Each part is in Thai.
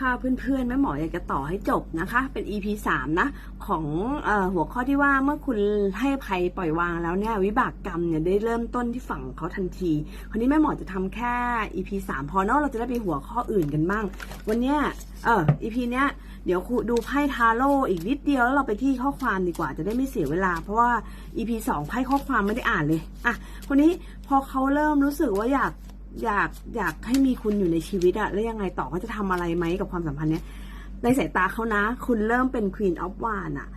ค่ะเพื่อนๆแม่หมออยากจะต่อให้จบนะคะ เป็น EP 3 นะ ของอหัวข้อที่ว่าเมื่อคุณให้ภัยปล่อยวางแล้วเนี่ยวิบากกรรมเนี่ยได้เริ่มต้นที่ฝั่งเขาทันที คราวนี้แม่หมอจะทำแค่ EP 3 พอเนาะเราจะได้ไปหัวข้ออื่นกันบ้าง วันเนี้ยเออ EP เนี้ยเดี๋ยวครูดูไพ่ทาโร่อีกนิดเดียวแล้วเราไปที่ข้อความดีกว่าจะได้ไม่เสียเวลา เพราะว่า EP 2ไพ่ข้อความไม่ได้อ่านเลยอะคนนี้พอเขาเริ่มรู้สึกว่าอยาก อยากอยากให้มีคุณอยู่ในชีวิตอะแล้วยังไงต่อเขาจะทำอะไรไหมกับความสัมพันธ์เนี้ยในสายตาเขานะ คุณเริ่มเป็น Queen of w a n อะ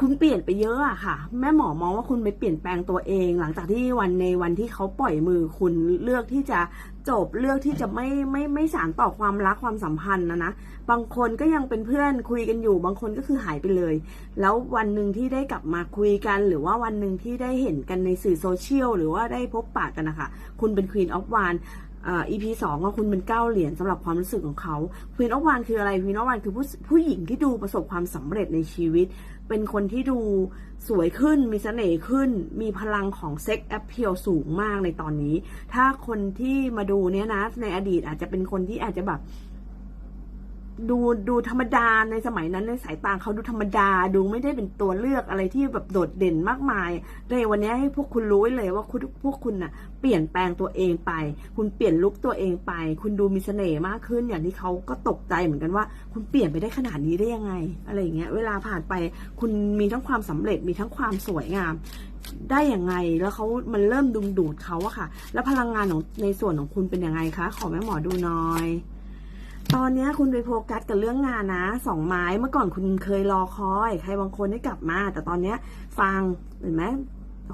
คุณเปลี่ยนไปเยอะอะค่ะ แม่หมอมองว่าคุณไปเปลี่ยนแปลงตัวเอง หลังจากที่วันในวันที่เขาปล่อยมือคุณเลือกที่จะจบเลือกที่จะไม่ไม่ไม่สานต่อความรักความสัมพันธ์นะนะบางคนก็ยังเป็นเพื่อนคุยกันอยู่ บางคนก็คือหายไปเลย แล้ววันหนึ่งที่ได้กลับมาคุยกัน หรือว่าวันหนึ่งที่ได้เห็นกันในสื่อโซเชียลหรือว่าได้พบปะกันนะคะคุณเป็น Queen of w a n อ่า EP สองว่าคุณเป็นเก้าเหรียญสำหรับความรู้สึกของเขา Queen of w a n คืออะไรควีนออฟวันคือผู้ผู้หญิงที่ดูประสบความสำเร็จในชีวิต เป็นคนที่ดูสวยขึ้น มีเสน่ห์ขึ้น มีพลังของเซ็กแอปเพียลสูงมากในตอนนี้ ถ้าคนที่มาดูเนี้ยนะในอดีตอาจจะเป็นคนที่อาจจะแบบ ดูดูธรรมดาในสมัยนั้นในสายตาเขาดูธรรมดาดูไม่ได้เป็นตัวเลือกอะไรที่แบบโดดเด่นมากมายในวันนี้ให้พวกคุณรู้ไว้เลยว่าคุณพวกคุณน่ะ เปลี่ยนแปลงตัวเองไป คุณเปลี่ยนลุคตัวเองไป คุณดูมีเสน่ห์มากขึ้นอย่างที่เขาก็ตกใจเหมือนกันว่า คุณเปลี่ยนไปได้ขนาดนี้ได้ยังไง อะไรอย่างเงี้ย เวลาผ่านไป คุณมีทั้งความสำเร็จมีทั้งความสวยงามได้ยังไงแล้วเขามันเริ่มดึงดูดเขาอะค่ะ แล้วพลังงานของในส่วนของคุณเป็นยังไงคะขอแม่หมอดูหน่อย ตอนนี้คุณไปโฟกัสกับเรื่องงานนะสองไม้เมื่อก่อนคุณเคยรอคอย ใครบางคนได้กลับมา แต่ตอนนี้ฟางเห็นไหม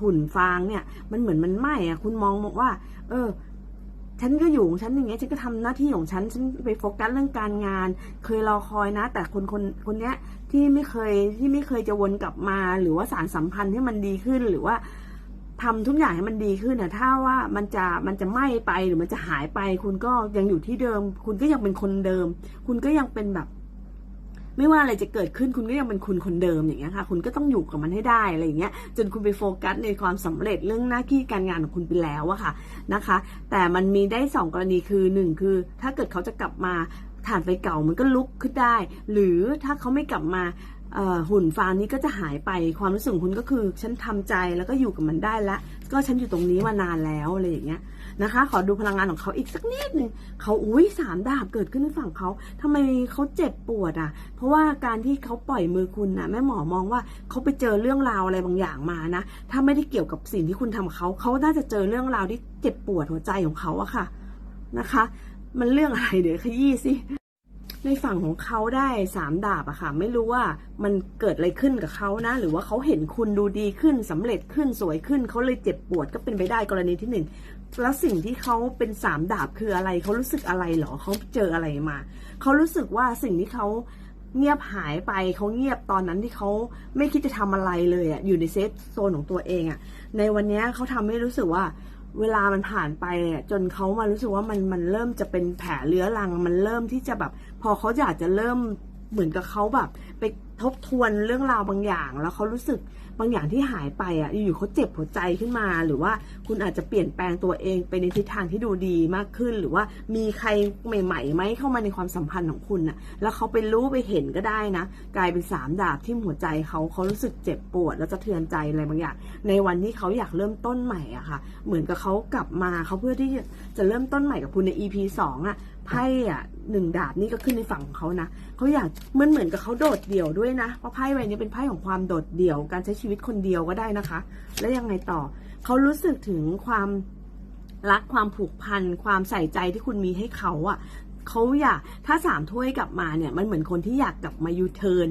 หุ่นฟางเนี่ย มันเหมือนมันไหม้อะคุณมองบอกว่า เออ ฉันก็อยู่ของฉันอย่างเงี้ยฉันก็ทำหน้าที่ของฉันฉันไปโฟกัสเรื่องการงาน เคยรอคอยนะ แต่คนคนคนเนี้ยที่ไม่เคยที่ไม่เคยจะวนกลับมา หรือว่าสารสัมพันธ์ให้มันดีขึ้นหรือว่า ทำทุกอย่างให้มันดีขึ้นนะถ้าว่ามันจะมันจะไหม้ไปหรือมันจะหายไป คุณก็ยังอยู่ที่เดิม คุณก็ยังเป็นคนเดิม คุณก็ยังเป็นแบบ ไม่ว่าอะไรจะเกิดขึ้น คุณก็ยังเป็นคุณคนเดิมอย่างเงี้ยค่ะ คุณก็ต้องอยู่กับมันให้ได้อะไรอย่างเงี้ย จนคุณไปโฟกัสในความสำเร็จเรื่องหน้าที่การงานของคุณไปแล้วอะค่ะนะคะ แต่มันมีได้สองกรณีคือหนึ่งคือ ถ้าเกิดเขาจะกลับมา ฐานไฟเก่ามันก็ลุกขึ้นได้ หรือถ้าเขาไม่กลับมาหุ่นฟางนี้ก็จะหายไปความรู้สึกคุณก็คือ ฉันทำใจแล้วก็อยู่กับมันได้แล้วก็ฉันอยู่ตรงนี้มานานแล้วอะไรอย่างเงี้ยนะคะ ขอดูพลังงานของเขาอีกสักนิดหนึ่งเขาอุ้ยสามดาบเกิดขึ้นในฝั่งเขาทำไมเขาเจ็บปวดอะ เพราะว่าการที่เขาปล่อยมือคุณนะแม่หมอมองว่าเขาไปเจอเรื่องราวอะไรบางอย่างมานะ ถ้าไม่ได้เกี่ยวกับสิ่งที่คุณทำกับเขาเขาน่าจะเจอเรื่องราวที่เจ็บปวดหัวใจของเขาอะค่ะนะคะ มันเรื่องอะไรเดี๋ยวขยี้สิ ในฝั่งของเขาได้สามดาบอะค่ะ ไม่รู้ว่ามันเกิดอะไรขึ้นกับเขานะ หรือว่าเขาเห็นคุณดูดีขึ้นสำเร็จขึ้นสวยขึ้นเขาเลยเจ็บปวดก็เป็นไปได้กรณีที่หนึ่งแล้วสิ่งที่เขาเป็นสามดาบคืออะไรเขารู้สึกอะไรหรอเขาเจออะไรมาเขารู้สึกว่าสิ่งที่เขาเงียบหายไปเขาเงียบตอนนั้นที่เขาไม่คิดจะทำอะไรเลยอะอยู่ในเซฟโซนของตัวเองอะในวันนี้เขาทำให้รู้สึกว่า เวลามันผ่านไปอะจนเขามารู้สึกว่ามันมันเริ่มจะเป็นแผลเรื้อรัง มันเริ่มที่จะแบบ พอเขาอยากจะเริ่มเหมือนกับเขาแบบ ไป ทบทวนเรื่องราวบางอย่าง แล้วเขารู้สึกบางอย่างที่หายไปอะอยู่ๆเขาเจ็บหัวใจขึ้นมา หรือว่าคุณอาจจะเปลี่ยนแปลงตัวเองไปในทิศทางที่ดูดีมากขึ้น หรือว่ามีใครใหม่ๆไหมเข้ามาในความสัมพันธ์ของคุณน่ะ แล้วเขาไปรู้ไปเห็นก็ได้นะ กลายเป็นสามดาบที่หัวใจเขาเขารู้สึกเจ็บปวด แล้วจะเทือนใจอะไรบางอย่าง ในวันที่เขาอยากเริ่มต้นใหม่อะค่ะ เหมือนกับเขากลับมาเขาเพื่อที่จะเริ่มต้นใหม่กับคุณใน EP สองอะ ไพ่อะหนึ่งดาบนี่ก็ขึ้นในฝั่งของเขานะเขาอยากมือนเหมือนกับเขาโดดเดี่ยวด้วยนะเพราะไพ่ใบนี้เป็นไพ่ของความโดดเดี่ยว การใช้ชีวิตคนเดียวก็ได้นะคะ แล้วยังไงต่อเขารู้สึกถึงความรักความผูกพันความใส่ใจที่คุณมีให้เขาอะเขาอยากถ้าสามถ้วยกลับมาเนี่ยมันเหมือนคนที่อยากกลับมายูเทิร์น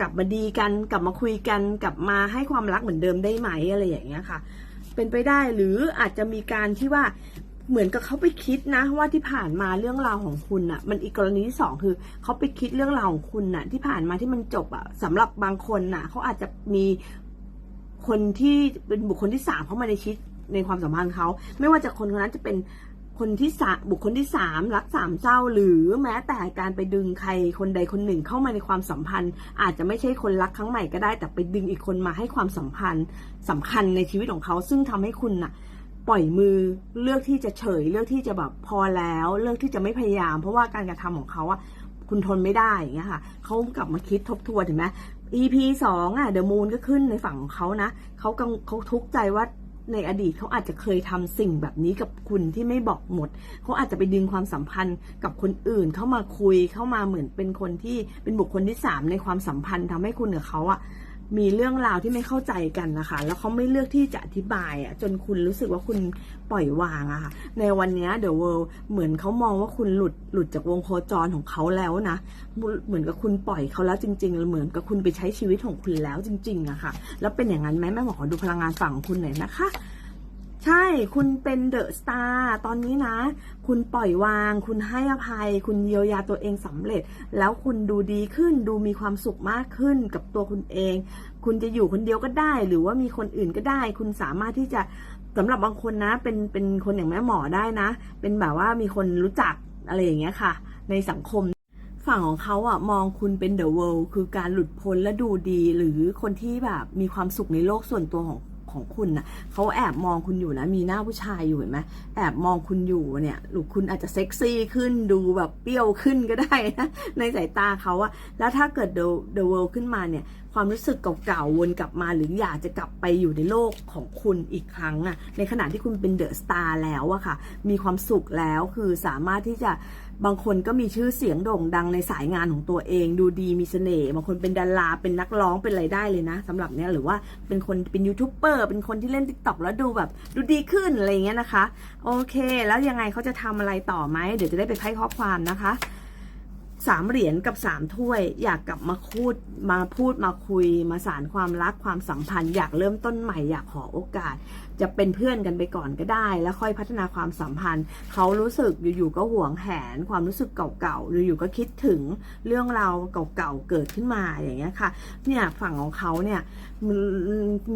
กลับมาดีกันกลับมาคุยกันกลับมาให้ความรักเหมือนเดิมได้ไหมอะไรอย่างเงี้ยค่ะ เป็นไปได้หรืออาจจะมีการที่ว่า เหมือนกับเขาไปคิดนะว่าที่ผ่านมาเรื่องราวของคุณน่ะมันอีกกรณีที่สองคือเขาไปคิดเรื่องราวของคุณน่ะที่ผ่านมาที่มันจบอะสำหรับบางคนน่ะเขาอาจจะมีคนที่เป็นบุคคลที่สามเข้ามาในชีวิตในความสัมพันธ์เขาไม่ว่าจะคนคนนั้นจะเป็นคนที่สามบุคคลที่สามรักสามเศร้า หรือแม้แต่การไปดึงใครคนใดคนหนึ่งเข้ามาในความสัมพันธ์ อาจจะไม่ใช่คนรักครั้งใหม่ก็ได้ แต่ไปดึงอีกคนมาให้ความสัมพันธ์สำคัญในชีวิตของเขา ซึ่งทำให้คุณน่ะ ปล่อยมือเลือกที่จะเฉย เลือกที่จะแบบพอแล้ว เลือกที่จะไม่พยายาม เพราะว่าการกระทำของเขาอะคุณทนไม่ได้อย่างเงี้ยค่ะเขากลับมาคิดทบทวนเห็นไหม EP สองอะเดอะมูนก็ขึ้นในฝั่งของเขานะเขากังเขาทุกข์ใจว่าในอดีตเขาอาจจะเคยทำสิ่งแบบนี้กับคุณที่ไม่บอกหมด เขาอาจจะไปดึงความสัมพันธ์กับคนอื่น เข้ามาคุยเข้ามาเหมือนเป็นคนที่เป็นบุคคลที่สามในความสัมพันธ์ทำให้คุณกับเขาอะ มีเรื่องราวที่ไม่เข้าใจกันนะคะ แล้วเขาไม่เลือกที่จะอธิบายอะจนคุณรู้สึกว่าคุณปล่อยวางอะค่ะ ในวันนี้เดอะเวิลด์เหมือนเขามองว่าคุณหลุดหลุดจากวงโคจรของเขาแล้วนะ เหมือนกับคุณปล่อยเขาแล้วจริงๆเหมือนกับคุณไปใช้ชีวิตของคุณแล้วจริงๆอะค่ะ แล้วเป็นอย่างนั้นไหมแม่หมอดูพลังงานฝั่งคุณหน่อยนะคะ ใช่คุณเป็นเดอะสตาร์ตอนนี้นะ คุณปล่อยวาง คุณให้อภัย คุณเยียวยาตัวเองสำเร็จ แล้วคุณดูดีขึ้น ดูมีความสุขมากขึ้นกับตัวคุณเอง คุณจะอยู่คนเดียวก็ได้ หรือว่ามีคนอื่นก็ได้ คุณสามารถที่จะสำหรับบางคนนะ เป็นเป็นคนอย่างแม่หมอได้นะ เป็นแบบว่ามีคนรู้จักอะไรอย่างเงี้ยค่ะ ในสังคมฝั่งของเขาอะมองคุณเป็นเดอะเวิลด์คือการหลุดพ้นและดูดี หรือคนที่แบบมีความสุขในโลกส่วนตัวของ ของคุณนะเขาแอบมองคุณอยู่นะ มีหน้าผู้ชายอยู่เห็นไหมแอบมองคุณอยู่เนี่ยหรือคุณอาจจะเซ็กซี่ขึ้นดูแบบเปรี้ยวขึ้นก็ได้นะในสายตาเขาอะแล้วถ้าเกิดเดอะเดอะเวิลด์ขึ้นมาเนี่ยความรู้สึกเก่าๆวนกลับมาหรืออยากจะกลับไปอยู่ในโลกของคุณอีกครั้งอะในขณะที่คุณเป็นเดอะสตาร์แล้วอะค่ะ มีความสุขแล้วคือสามารถที่จะ บางคนก็มีชื่อเสียงโด่งดังในสายงานของตัวเอง ดูดีมีเสน่ห์บางคนเป็นดาราเป็นนักร้องเป็นอะไรได้เลยนะสำหรับเนี้ยหรือว่าเป็นคนเป็นยูทูบเบอร์เป็นคนที่เล่นติ๊กต็อกแล้วดูแบบดูดีขึ้นอะไรเงี้ยนะคะ โอเค แล้วยังไงเขาจะทำอะไรต่อไหมเดี๋ยวจะได้ไปไพ่ข้อความนะคะ สามเหรียญกับสามถ้วย อยากกลับมาพูดมาพูดมาคุย มาสารความรักความสัมพันธ์ อยากเริ่มต้นใหม่อยากขอโอกาส จะเป็นเพื่อนกันไปก่อนก็ได้ แล้วค่อยพัฒนาความสัมพันธ์ เขารู้สึกอยู่ๆก็หวงแหน ความรู้สึกเก่าๆอยู่ๆก็คิดถึงเรื่องราวเก่าๆเกิดขึ้นมาอย่างเงี้ยค่ะ เนี่ยฝั่งของเขาเนี่ย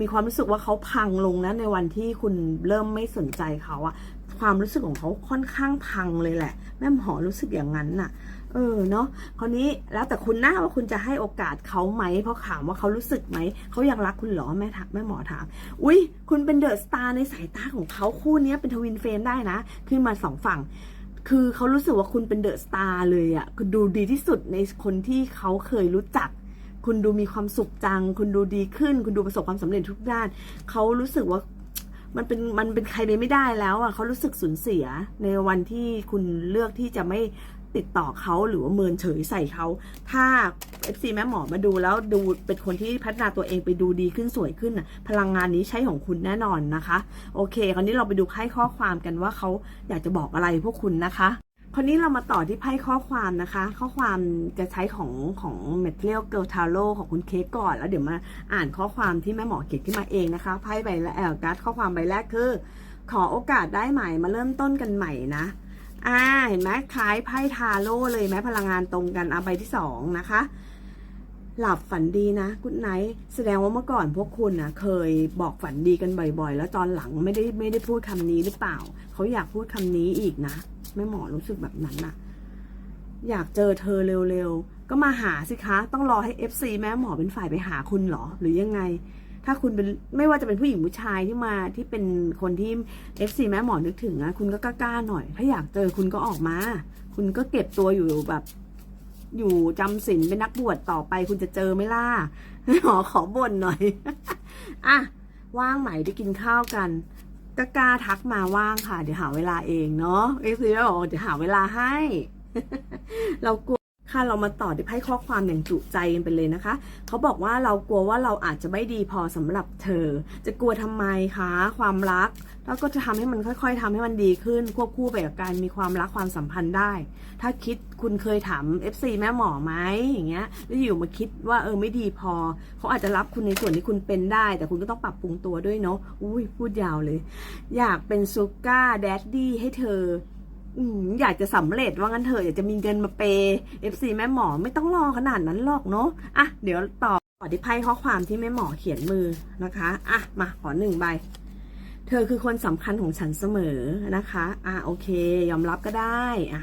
มีความรู้สึกว่าเขาพังลงนะในวันที่คุณเริ่มไม่สนใจเขาอะความรู้สึกของเขาค่อนข้างพังเลยแหละ แม่หมอรู้สึกอย่างนั้นน่ะ เออเนาะคราวนี้แล้วแต่คุณหน้าว่าคุณจะให้โอกาสเขาไหมเพราะถามว่าเขารู้สึกไหมเขายังรักคุณเหรอแม่ถักแม่หมอถาม อุ้ยคุณเป็นเดอะสตาร์ในสายตาของเขาคู่นี้เป็นทวินเฟรมได้นะ ขึ้นมาสองฝั่ง คือเขารู้สึกว่าคุณเป็นเดอะสตาร์เลยอะ่ะคุณดูดีที่สุดในคนที่เขาเคยรู้จัก คุณดูมีความสุขจัง คุณดูดีขึ้น คุณดูประสบความสำเร็จทุกด้านเขารู้สึกว่ามันเป็นมันเป็นใครไปไม่ได้แล้วอะเขารู้สึกสูญเสียในวันที่คุณเลือกที่จะไม่ ติดต่อเขาหรือว่าเมินเฉยใส่เขาถ้า FC แม่หมอมาดูแล้วดูเป็นคนที่พัฒนาตัวเองไปดูดีขึ้นสวยขึ้นน่ะพลังงานนี้ใช่ของคุณแน่นอนนะคะ โอเค คราวนี้เราไปดูไพ่ข้อความกันว่าเขาอยากจะบอกอะไรพวกคุณนะคะคราวนี้เรามาต่อที่ไพ่ข้อความนะคะ ข้อความจะใช้ของของ Material Girl Tarot ของคุณเค้กก่อน แล้วเดี๋ยวมาอ่านข้อความที่แม่หมอเขียนขึ้นมาเองนะคะไพ่ใบแรกการ์ดข้อความใบแรกคือ ขอโอกาสได้ใหม่มาเริ่มต้นกันใหม่นะ อ่าเห็นไหมคล้ายไพ่ทาโร่เลยไหมพลังงานตรงกันเอาใบที่สองนะคะ หลับฝันดีนะกุดไนท์แสดงว่าเมื่อก่อนพวกคุณนะเคยบอกฝันดีกันบ่อยๆ แล้วตอนหลังไม่ได้ไม่ได้พูดคำนี้หรือเปล่า เขาอยากพูดคำนี้อีกนะแม่หมอรู้สึกแบบนั้นน่ะอยากเจอเธอเร็วๆ ก็มาหาสิคะ ต้องรอให้ FC แม่หมอเป็นฝ่ายไปหาคุณหรอ หรือยังไง ถ้าคุณเป็นไม่ว่าจะเป็นผู้หญิงผู้ชายที่มาที่เป็นคนที่ FC แม่หมอนึกถึงอะคุณก็กล้าๆหน่อย ถ้าอยากเจอคุณก็ออกมา คุณก็เก็บตัวอยู่แบบ อยู่จำศีลเป็นนักบวชต่อไปคุณจะเจอไม่ล่ะหมอขอบ่นหน่อยอะว่างไหมไปกินข้าวกันกล้าๆทักมาว่างค่ะ เดี๋ยวหาเวลาเองเนาะ FC แม่บอกเดี๋ยวหาเวลาให้ เรากลัว ค่ะเรามาต่อที่ไพ่ข้อความอย่างจุใจกันไปเลยนะคะ เขาบอกว่าเรากลัวว่าเราอาจจะไม่ดีพอสำหรับเธอ จะกลัวทำไมคะ ความรัก แล้วก็จะทำให้มันค่อย ๆทำให้มันดีขึ้น ควบคู่ไปกับการมีความรักความสัมพันธ์ได้ ถ้าคิดคุณเคยถาม FC แม่หมอไหมอย่างเงี้ยแล้วอยู่มาคิดว่าเออไม่ดีพอ เขาอาจจะรับคุณในส่วนที่คุณเป็นได้ แต่คุณก็ต้องปรับปรุงตัวด้วยเนาะอุ้ยพูดยาวเลย อยากเป็นซูก้าแดดดี้ให้เธอ อยากจะสำเร็จว่างั้นเถอะอยากจะมีเงินมาเปย์ FC แม่หมอไม่ต้องรอขนาดนั้นหรอกเนาะอะเดี๋ยวต่อต่อที่ไพ่ข้อความที่แม่หมอเขียนมือนะคะอะมาขอหนึ่งใบ เธอคือคนสำคัญของฉันเสมอนะคะ อะโอเค ยอมรับก็ได้อะ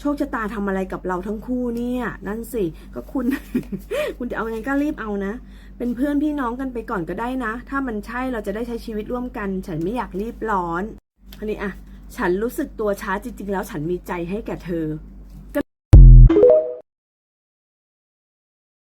โชคชะตาทำอะไรกับเราทั้งคู่เนี่ย นั่นสิก็คุณ คุณจะเอาไงก็รีบเอานะ เป็นเพื่อนพี่น้องกันไปก่อนก็ได้นะ ถ้ามันใช่เราจะได้ใช้ชีวิตร่วมกัน ฉันไม่อยากรีบร้อนอันนี้อะ ฉันรู้สึกตัวช้าจริง ๆ แล้วฉันมีใจให้แก่เธอ